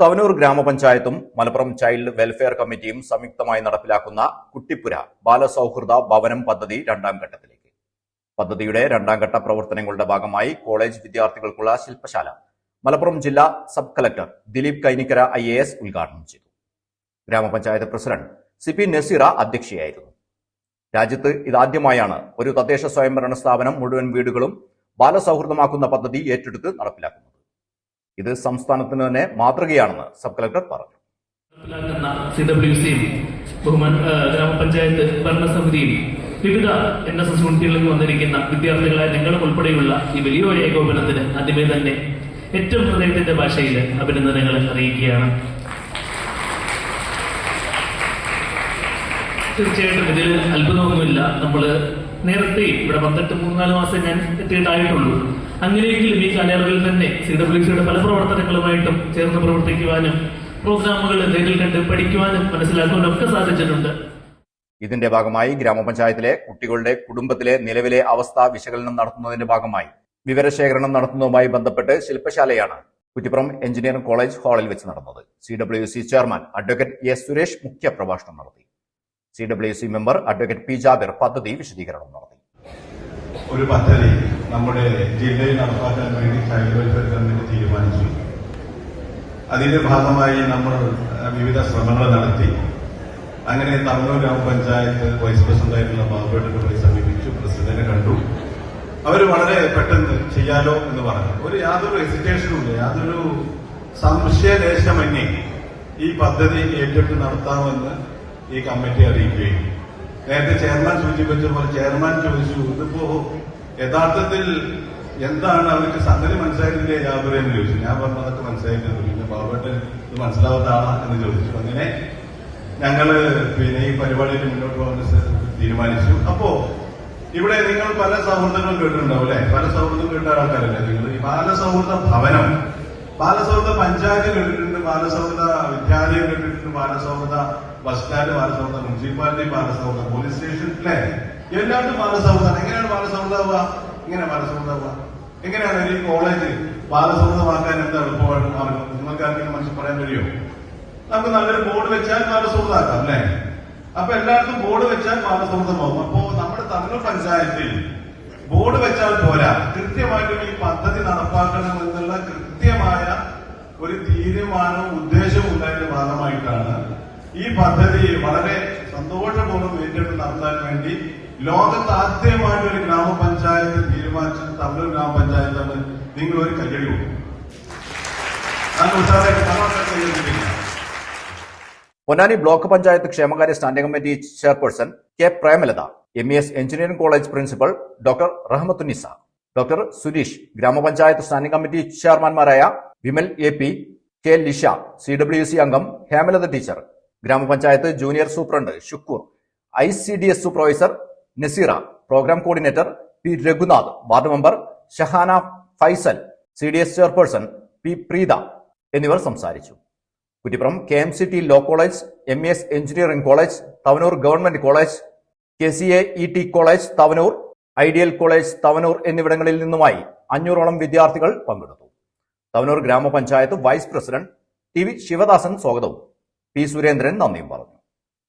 തവനൂർ ഗ്രാമപഞ്ചായത്തും Malappuram child welfare കമ്മിറ്റിയും സംയുക്തമായി നടപ്പിലാക്കുന്ന കുട്ടിപ്പുര ബാലസൗഹൃദ ഭവനം പദ്ധതി രണ്ടാം ഘട്ടത്തിലേക്ക്. പദ്ധതിയുടെ രണ്ടാം ഘട്ട പ്രവർത്തനങ്ങളുടെ ഭാഗമായി കോളേജ് വിദ്യാർത്ഥികൾക്കുള്ള ശില്പശാല മലപ്പുറം ജില്ലാ sub collector Dileep Kainikkara I ഉദ്ഘാടനം ചെയ്തു. ഗ്രാമപഞ്ചായത്ത് പ്രസിഡന്റ് സി പി നസീറ അധ്യക്ഷയായിരുന്നു. രാജ്യത്ത് ഇതാദ്യമായാണ് ഒരു തദ്ദേശ സ്വയംഭരണ സ്ഥാപനം മുഴുവൻ വീടുകളും ബാലസൗഹൃദമാക്കുന്ന പദ്ധതി ഏറ്റെടുത്ത് നടപ്പിലാക്കുന്നത്. ഇത് സംസ്ഥാനത്തിന് തന്നെ മാതൃകയാണെന്ന് സബ് കളക്ടർ പറഞ്ഞു. സി ഡബ്ല്യു സിയും ബഹുമാൻ ഗ്രാമപഞ്ചായത്ത് ഭരണസമിതിയും വിവിധ എൻ എസ് എസ് യൂണിറ്റുകളിൽ വന്നിരിക്കുന്ന വിദ്യാർത്ഥികളായ നിങ്ങളും ഉൾപ്പെടെയുള്ള ഈ വലിയൊരു ഏകോപനത്തിന് ആദ്യമേ തന്നെ ഏറ്റവും ഹൃദയത്തിന്റെ ഭാഷയിൽ അഭിനന്ദനങ്ങൾ അറിയിക്കുകയാണ്. തീർച്ചയായിട്ടും ഇതിൽ അത്ഭുതമൊന്നുമില്ല. നമ്മൾ നേരത്തെ ഇവിടെ വന്നിട്ട് മൂന്നാൽ മാസം ഞാൻ എത്തിയിട്ടായിട്ടുള്ളൂ അങ്ങനെയെങ്കിലും ഈ കാലയളവിൽ തന്നെ സി പല പ്രവർത്തനങ്ങളുമായിട്ടും ചേർന്ന് പ്രവർത്തിക്കുവാനും പ്രോഗ്രാമുകൾ നേരിൽ കണ്ട് പഠിക്കുവാനും മനസ്സിലാക്കുവാനും ഒക്കെ സാധിച്ചിട്ടുണ്ട്. ഇതിന്റെ ഭാഗമായി ഗ്രാമപഞ്ചായത്തിലെ കുട്ടികളുടെ കുടുംബത്തിലെ നിലവിലെ അവസ്ഥ വിശകലനം നടത്തുന്നതിന്റെ ഭാഗമായി വിവരശേഖരണം നടത്തുന്നതുമായി ബന്ധപ്പെട്ട് ശില്പശാലയാണ് കുറ്റിപ്പുറം എഞ്ചിനീയറിംഗ് കോളേജ് ഹാളിൽ വെച്ച് നടന്നത്. C W C chairman advocate S Suresh മുഖ്യ പ്രഭാഷണം നടത്തി. C W C member advocate P Jabir പദ്ധതി വിശദീകരണം നടത്തി. ഒരു പദ്ധതി നമ്മുടെ ജില്ലയിൽ നടപ്പാക്കാൻ വേണ്ടി ചൈൽഡ് വെൽഫെയർ ഗവൺമെന്റ് തീരുമാനിച്ചു. അതിന്റെ ഭാഗമായി നമ്മൾ വിവിധ ശ്രമങ്ങൾ നടത്തി. അങ്ങനെ തവനൂർ ഗ്രാമപഞ്ചായത്ത് വൈസ് പ്രസിഡന്റായിട്ടുള്ള ബാബുവേട്ടനെ പോയി സമീപിച്ചു പ്രസിഡന്റിനെ കണ്ടു. അവർ വളരെ പെട്ടെന്ന് ചെയ്യാലോ എന്ന് പറഞ്ഞു. ഒരു യാതൊരു എസിറ്റേഷനും ഇല്ല യാതൊരു സംശയലേശമന്യേ ഈ പദ്ധതി ഏറ്റെടുത്ത് നടത്താമെന്ന് ഈ കമ്മിറ്റി അറിയിക്കുകയും നേരത്തെ ചെയർമാൻ സൂചിപ്പിച്ചതുപോലെ ചെയർമാൻ ചോദിച്ചു ഇതിപ്പോ യഥാർത്ഥത്തിൽ എന്താണ് അവർക്ക് സംഗതി മനസ്സിലായിട്ടില്ലേ? യാതൊരു എന്ന് ചോദിച്ചു. ഞാൻ പറഞ്ഞു അതൊക്കെ മനസ്സിലായിട്ടുണ്ട്. പിന്നെ പാവപ്പെട്ട് ഇത് മനസ്സിലാവുന്നതാണോ എന്ന് ചോദിച്ചു. അങ്ങനെ ഞങ്ങൾ പിന്നെ ഈ പരിപാടിയിൽ മുന്നോട്ട് പോകാൻ തീരുമാനിച്ചു. അപ്പോ ഇവിടെ നിങ്ങൾ പല സൗഹൃദങ്ങളും കേട്ടിട്ടുണ്ടാവും അല്ലെ? പല സൗഹൃദം കേട്ട ആൾക്കാരല്ലേ നിങ്ങൾ? ഈ ബാലസൗഹൃദ ഭവനം ബാലസൗഹൃദ പഞ്ചായത്ത് കേട്ടിട്ടുണ്ട് ബാലസൗഹൃദ വിദ്യാലയം കേട്ടിട്ടുണ്ട് ബാലസൗഹൃദ ബസ് സ്റ്റാൻഡ് ബാലസൗഹൃദ മുനിസിപ്പാലിറ്റി ബാലസൗഹൃദ പോലീസ് സ്റ്റേഷൻ അല്ലെ എല്ലായിടത്തും ബാലസൗഹൃദ എങ്ങനെയാണ് ബാലസൗഹൃദമാവുക ഇങ്ങനെ ബാലസൗഹൃദമാവുക എങ്ങനെയാണ് ഒരു കോളേജ് ബാലസൗഹൃദമാക്കാൻ എന്താ എളുപ്പമാണ്? മാർഗം നിങ്ങൾക്ക് ആർക്കെങ്കിലും മനസ്സിൽ പറയാൻ കഴിയുമോ നമുക്ക് നല്ലൊരു ബോർഡ് വെച്ചാൽ ബാലസൗഹൃദമാക്കാം അല്ലേ അപ്പൊ എല്ലായിടത്തും ബോർഡ് വെച്ചാൽ ബാലസൗഹൃദമാകും അപ്പോ നമ്മുടെ തമിഴ് പഞ്ചായത്തിൽ ബോർഡ് വെച്ചാൽ പോരാ. കൃത്യമായിട്ടും ഈ പദ്ധതി നടപ്പാക്കണം എന്നുള്ള കൃത്യമായ ഒരു തീരുമാനവും ഉദ്ദേശവും ഉണ്ടായതിന്റെ ഭാഗമായിട്ടാണ് ഈ പദ്ധതി വളരെ സന്തോഷപൂർവം ഏറ്റെടുത്ത് നടത്താൻ വേണ്ടി ലോകത്ത് ആദ്യമായിട്ട് ഒരു ഗ്രാമപഞ്ചായത്ത് തീരുമാനിച്ചത് തമിഴ് ഗ്രാമപഞ്ചായത്താണ്. നിങ്ങൾ ഒരു കയ്യടി പൊന്നാനി ബ്ലോക്ക് പഞ്ചായത്ത് ക്ഷേമകാര്യ standing committee chairperson K Premalatha M S engineering college principal doctor Rahmathunnisa doctor Sureesh ഗ്രാമപഞ്ചായത്ത് standing committee ചെയർമാൻമാരായ Vimal A P K Lisha C W C അംഗം ഹേമലത ടീച്ചർ ഗ്രാമപഞ്ചായത്ത് junior superintendent Shukkoor I C D S supervisor Naseera programme coordinator P Raghunath ward member Shahana Faisal C D S chairperson P Preetha എന്നിവർ സംസാരിച്ചു. Kuttippuram K M C T law college M S engineering college Thavanur government college K C A E T college Thavanur ideal college Thavanur എന്നിവിടങ്ങളിൽ നിന്നുമായി അഞ്ഞൂറോളം വിദ്യാർത്ഥികൾ പങ്കെടുത്തു. തവനൂർ ഗ്രാമപഞ്ചായത്ത് vice president T V Sivadasan സ്വാഗതവും. P Surendran നന്ദിയും പറഞ്ഞു.